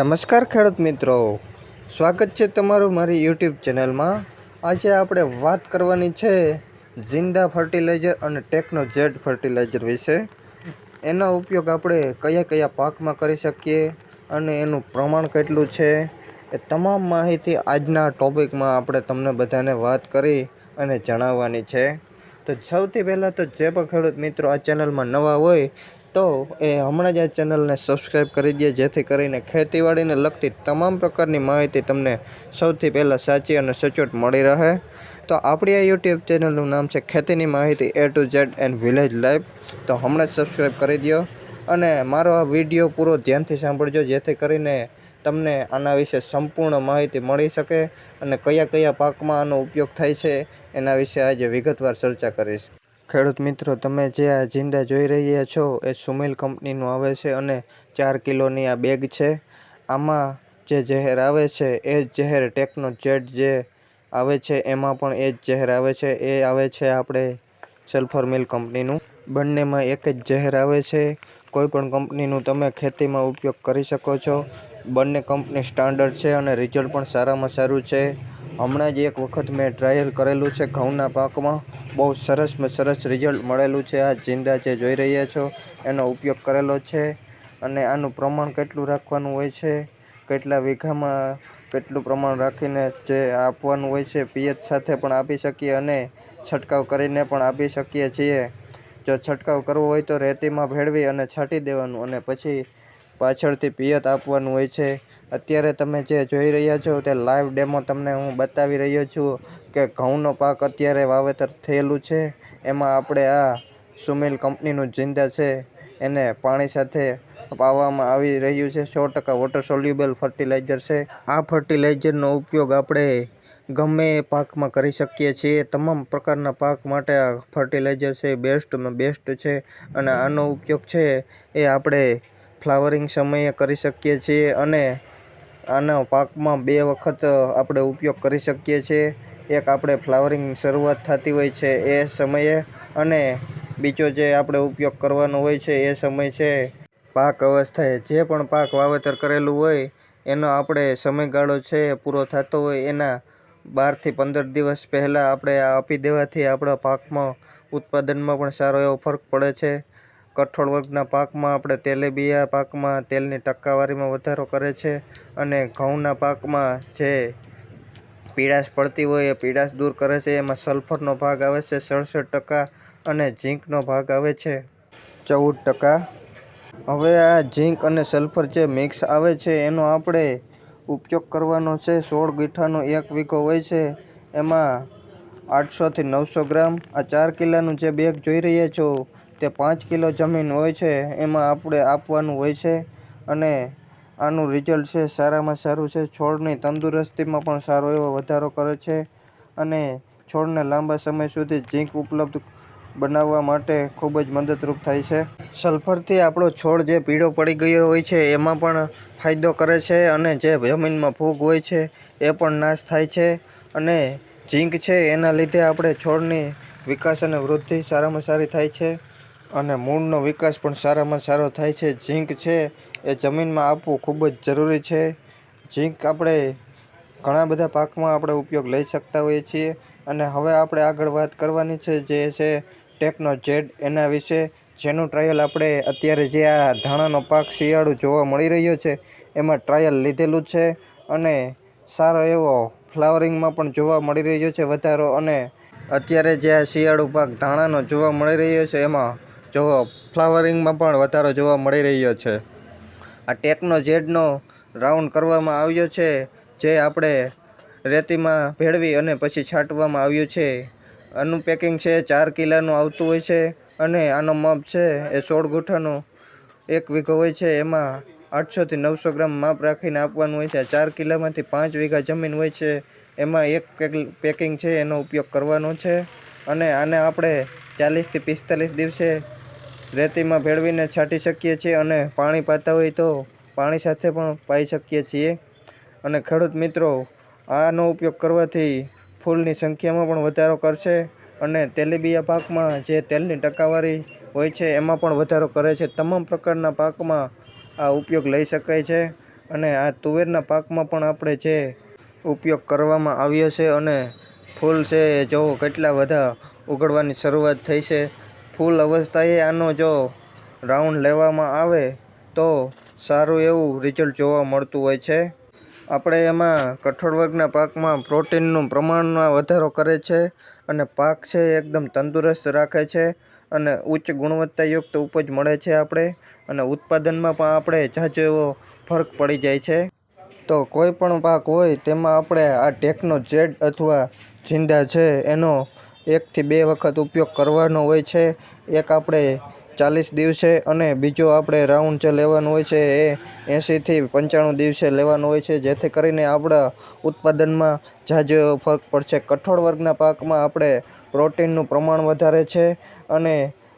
નમસ્કાર ખેડૂત મિત્રો. સ્વાગત છે તમારું મારી યુટ્યુબ ચેનલમાં. આજે આપણે વાત કરવાની છે જિંદા ફર્ટિલાઇઝર અને ટેકનો જેડ ફર્ટિલાઇઝર વિશે. એનો ઉપયોગ આપણે કયા કયા પાકમાં કરી શકીએ અને એનું પ્રમાણ કેટલું છે એ તમામ માહિતી આજના ટોપિકમાં આપણે તમને બધાને વાત કરી અને જણાવવાની છે. તો સૌથી પહેલાં તો જે પણ ખેડૂત મિત્રો આ ચેનલમાં નવા હોય તો એ હમણાં જ આ ચેનલને સબસ્ક્રાઈબ કરી દે, જેથી કરીને ખેતીવાડીને લગતી તમામ પ્રકારની માહિતી તમને સૌથી પહેલાં સાચી અને સચોટ મળી રહે. તો આપણી આ યુટ્યુબ ચેનલનું નામ છે ખેતીની માહિતી A to Z and village life તો હમણાં જ સબસ્ક્રાઈબ કરી દો અને મારો આ વીડિયો પૂરો ધ્યાનથી સાંભળજો, જેથી કરીને તમને આના વિશે સંપૂર્ણ માહિતી મળી શકે અને કયા કયા પાકમાં આનો ઉપયોગ થાય છે, એના વિશે આજે વિગતવાર ચર્ચા કરીશ. ખેડૂત મિત્રો, તમે જે આ જિંદા જોઈ રહ્યા છો એ સુમિલ કંપનીનું આવે છે અને ચાર કિલોની આ બેગ છે. આમાં જે ઝેર આવે છે એ ઝેર ટેકનો જેડ જે આવે છે, એમાં પણ એ જ ઝેર આવે છે. એ આવે છે આપણે સલ્ફર મિલ કંપનીનું. બંનેમાં એક જ ઝેર આવે છે. કોઈપણ કંપનીનું તમે ખેતીમાં ઉપયોગ કરી શકો છો. બંને કંપની સ્ટાન્ડર્ડ છે અને રિઝલ્ટ પણ સારામાં સારું છે. હમણાં જ એક વખત મેં ટ્રાયલ કરેલું છે ઘઉંના પાકમાં. બહુ સરસમાં સરસ રિઝલ્ટ મળેલું છે. આ જિંદા જે જોઈ રહ્યા છો, એનો ઉપયોગ કરેલો છે અને આનું પ્રમાણ કેટલું રાખવાનું હોય છે, કેટલા વીઘામાં કેટલું પ્રમાણ રાખીને જે આપવાનું હોય છે, પિયત સાથે પણ આપી શકીએ અને છંટકાવ કરીને પણ આપી શકીએ છીએ. જો છંટકાવ કરવો હોય તો રેતીમાં ભેળવી અને છાંટી દેવાનું અને પછી પાછળથી પિયત આપવાનું હોય છે. અત્યારે તમે જે જોઈ રહ્યા છો તે લાઈવ ડેમો તમને હું બતાવી રહ્યો છું કે ઘઉંનો પાક અત્યારે વાવેતર થયેલું છે. એમાં આપણે આ સુમિલ કંપનીનું જિંદા છે. એને પાણી સાથે પાવામાં આવી રહ્યું છે. સો ટકા વોટર સોલ્યુબલ ફર્ટિલાઇઝર છે. આ ફર્ટિલાઇઝરનો ઉપયોગ આપણે ગમે એ પાકમાં કરી શકીએ છીએ. તમામ પ્રકારના પાક માટે આ ફર્ટિલાઇઝર છે. બેસ્ટમાં બેસ્ટ છે. અને આનો ઉપયોગ છે એ આપણે ફ્લાવરિંગ સમયે કરી શકીએ છીએ અને આના પાકમાં બે વખત આપણે ઉપયોગ કરી શકીએ છીએ. એક આપણે ફ્લાવરિંગ શરૂઆત થતી હોય છે એ સમયે અને બીજો જે આપણે ઉપયોગ કરવાનો હોય છે એ સમય છે પાક અવસ્થાએ. જે પણ પાક વાવેતર કરેલું હોય એનો આપણે સમયગાળો છે પૂરો થતો હોય એના બારથી પંદર દિવસ પહેલાં આપણે આપી દેવાથી આપણા પાકમાં ઉત્પાદનમાં પણ સારો એવો ફરક પડે છે. કઠોળ વર્ગના પાકમાં આપણે તેલેબિયા પાકમાં તેલની ટકાવારીમાં વધારો કરે છે અને ઘઉંના પાકમાં જે પીડાશ પડતી હોય એ પીડાશ દૂર કરે છે. એમાં સલ્ફરનો ભાગ આવે છે સડસઠ ટકા અને ઝીંકનો ભાગ આવે છે ચૌદ ટકા. હવે આ ઝીંક અને સલ્ફર જે મિક્સ આવે છે એનો આપણે ઉપયોગ કરવાનો છે. સોળ ગીઠાનો એક વીઘો હોય છે. એમાં આઠસોથી નવસો ગ્રામ. આ ચાર કિલ્લાનું જે બેગ જોઈ રહ્યા છો તે પાંચ કિલો જમીન હોય છે, એમાં આપણે આપવાનું હોય છે અને આનું રિઝલ્ટ છે સારામાં સારું છે. છોડની તંદુરસ્તીમાં પણ સારો એવો વધારો કરે છે અને છોડને લાંબા સમય સુધી ઝીંક ઉપલબ્ધ બનાવવા માટે ખૂબ જ મદદરૂપ થાય છે. સલ્ફરથી આપણો છોડ જે પીળો પડી ગયો હોય છે, એમાં પણ ફાયદો કરે છે અને જે જમીનમાં ફૂગ હોય છે, એ પણ નાશ થાય છે અને ઝીંક છે. એના લીધે આપણે છોડની વિકાસ અને વૃદ્ધિ સારામાં સારી થાય છે. અને મૂળનો વિકાસ પણ સારામાં સારો થાય છે. ઝીંક છે એ જમીનમાં આપવું ખૂબ જ જરૂરી છે. ઝીંક આપણે ઘણા બધા પાકમાં આપણે ઉપયોગ લઈ શકતા હોઈએ છીએ. અને હવે આપણે આગળ વાત કરવાની છે જે છે ટેકનો જેડ એના વિશે. જેનું ટ્રાયલ આપણે અત્યારે જે આ ધાણાનો પાક શિયાળુ જોવા મળી રહ્યો છે, એમાં ટ્રાયલ લીધેલું છે અને સારો એવો ફ્લાવરિંગમાં પણ જોવા મળી રહ્યો છે વધારો. અને અત્યારે જે આ શિયાળુ પાક ધાણાનો જોવા મળી રહ્યો છે, એમાં જોવો ફ્લાવરિંગમાં પણ વધારો જોવા મળી રહ્યો છે. આ ટેકનો જેડનો રાઉન્ડ કરવામાં આવ્યો છે, જે આપણે રેતીમાં ભેળવી અને પછી છાંટવામાં આવ્યું છે. આનું પેકિંગ છે, ચાર કિલાનું આવતું હોય છે અને આનો માપ છે, એ સોળ ગુઠાનો એક વીઘો હોય છે. એમાં આઠસોથી નવસો ગ્રામ માપ રાખીને આપવાનું હોય છે. ચાર કિલામાંથી પાંચ વીઘા જમીન હોય છે. એમાં એક પેકિંગ છે, એનો ઉપયોગ કરવાનો છે. અને આને આપણે ચાલીસથી પિસ્તાલીસ દિવસે રેતીમાં ભેળવીને છાંટી શકીએ છીએ અને પાણી પાતા હોય તો પાણી સાથે પણ પાઈ શકીએ છીએ. અને ખેડૂત મિત્રો, આનો ઉપયોગ કરવાથી ફૂલની સંખ્યામાં પણ વધારો કરશે અને તેલીબિયા પાકમાં જે તેલની ટકાવારી હોય છે, એમાં પણ વધારો કરે છે. તમામ પ્રકારના પાકમાં આ ઉપયોગ લઈ શકાય છે અને આ તુવેરના પાકમાં પણ આપણે જે ઉપયોગ કરવામાં આવ્યો છે અને ફૂલ છે, જો કેટલા બધા ઉગડવાની શરૂઆત થઈ છે ફૂલ અવસ્થાએ આનો જો રાઉન્ડ લેવામાં આવે તો સારું એવું રિઝલ્ટ જોવા મળતું હોય છે. આપણે એમાં કઠોળ વર્ગના પાકમાં પ્રોટીનનું પ્રમાણમાં વધારો કરે છે અને પાક છે એકદમ તંદુરસ્ત રાખે છે અને ઉચ્ચ ગુણવત્તાયુક્ત ઉપજ મળે છે આપણે અને ઉત્પાદનમાં પણ આપણે જાજો એવો ફરક પડી જાય છે. તો કોઈ પણ પાક હોય તેમાં આપણે આ ટેકનો જેડ અથવા જિંદા છે એનો એકથી બે વખત ઉપયોગ કરવાનો હોય છે. એક આપણે ચાલીસ દિવસે અને બીજો આપણે રાઉન્ડ જે લેવાનું હોય છે એ એંશીથી પંચાણું દિવસે લેવાનું હોય છે. જેથી કરીને આપણા ઉત્પાદનમાં જાજો ફરક પડશે. કઠોળ વર્ગના પાકમાં આપણે પ્રોટીનનું પ્રમાણ વધારે છે અને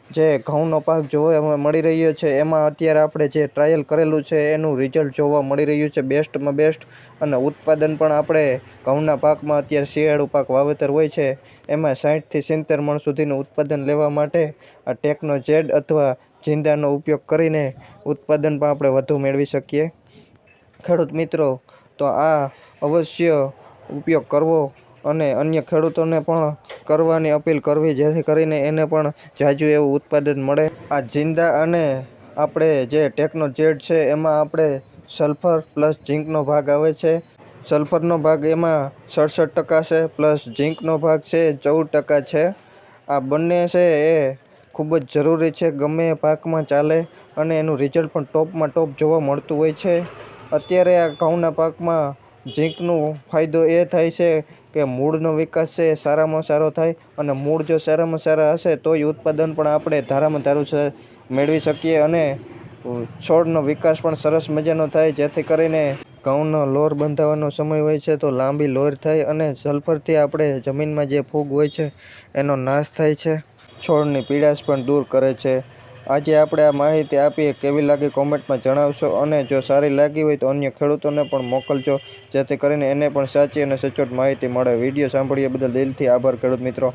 જે ઘઉંનો પાક જોવા મળી રહ્યો છે. એમાં અત્યારે આપણે જે ટ્રાયલ કરેલું છે એનું રિઝલ્ટ જોવા મળી રહ્યું છે. બેસ્ટમાં બેસ્ટ અને ઉત્પાદન પણ આપણે ઘઉંના પાકમાં અત્યારે શિયાળુ પાક વાવેતર હોય છે. એમાં સાઠથી સિત્તેર મણ સુધીનું ઉત્પાદન લેવા માટે આ ટેકનો જેડ અથવા જિંદાનો ઉપયોગ કરીને ઉત્પાદન પણ આપણે વધુ મેળવી શકીએ. ખેડૂત મિત્રો, તો આ અવશ્ય ઉપયોગ કરવો અને અન્ય ખેડૂતોને પણ કરવાની અપીલ કરવી, જેથી કરીને એને પણ ઝાઝું એવું ઉત્પાદન મળે. આ જિંદા અને આપણે જે ટેકનો જેડ છે, એમાં આપણે સલ્ફર પ્લસ ઝીંકનો ભાગ આવે છે. સલ્ફરનો ભાગ એમાં સડસઠ ટકા છે, પ્લસ ઝીંકનો ભાગ છે, ચૌદ ટકા છે. આ બંને છે એ ખૂબ જ જરૂરી છે, ગમે પાકમાં ચાલે અને એનું રિઝલ્ટ પણ ટોપમાં ટોપ જોવા મળતું હોય છે. અત્યારે આ ઘઉંના પાકમાં ઝીંકનો ફાયદો એ થાય છે કે મૂળનો વિકાસ છે, એ સારામાં સારો થાય અને મૂળ જો સારામાં સારા હશે, તોય ઉત્પાદન પણ આપણે ધારામાં ધારું મેળવી શકીએ અને છોડનો વિકાસ પણ સરસ મજાનો થાય. જેથી કરીને ઘઉંનો લોર બંધાવવાનો સમય હોય છે, તો લાંબી લોર થાય અને સલ્ફરથી આપણે જમીનમાં જે ફૂગ હોય છે, એનો નાશ થાય છે. છોડની પીડાશ પણ દૂર કરે છે. આજે આપણે આ માહિતી આપી એ કેવી લાગી કોમેન્ટમાં જણાવશો અને જો સારી લાગી હોય તો અન્ય ખેડૂતોને પણ મોકલજો, જેથી કરીને એને પણ સાચી અને સચોટ માહિતી મળે. વીડિયો સાંભળ્યા બદલ દિલથી આભાર ખેડૂત મિત્રો.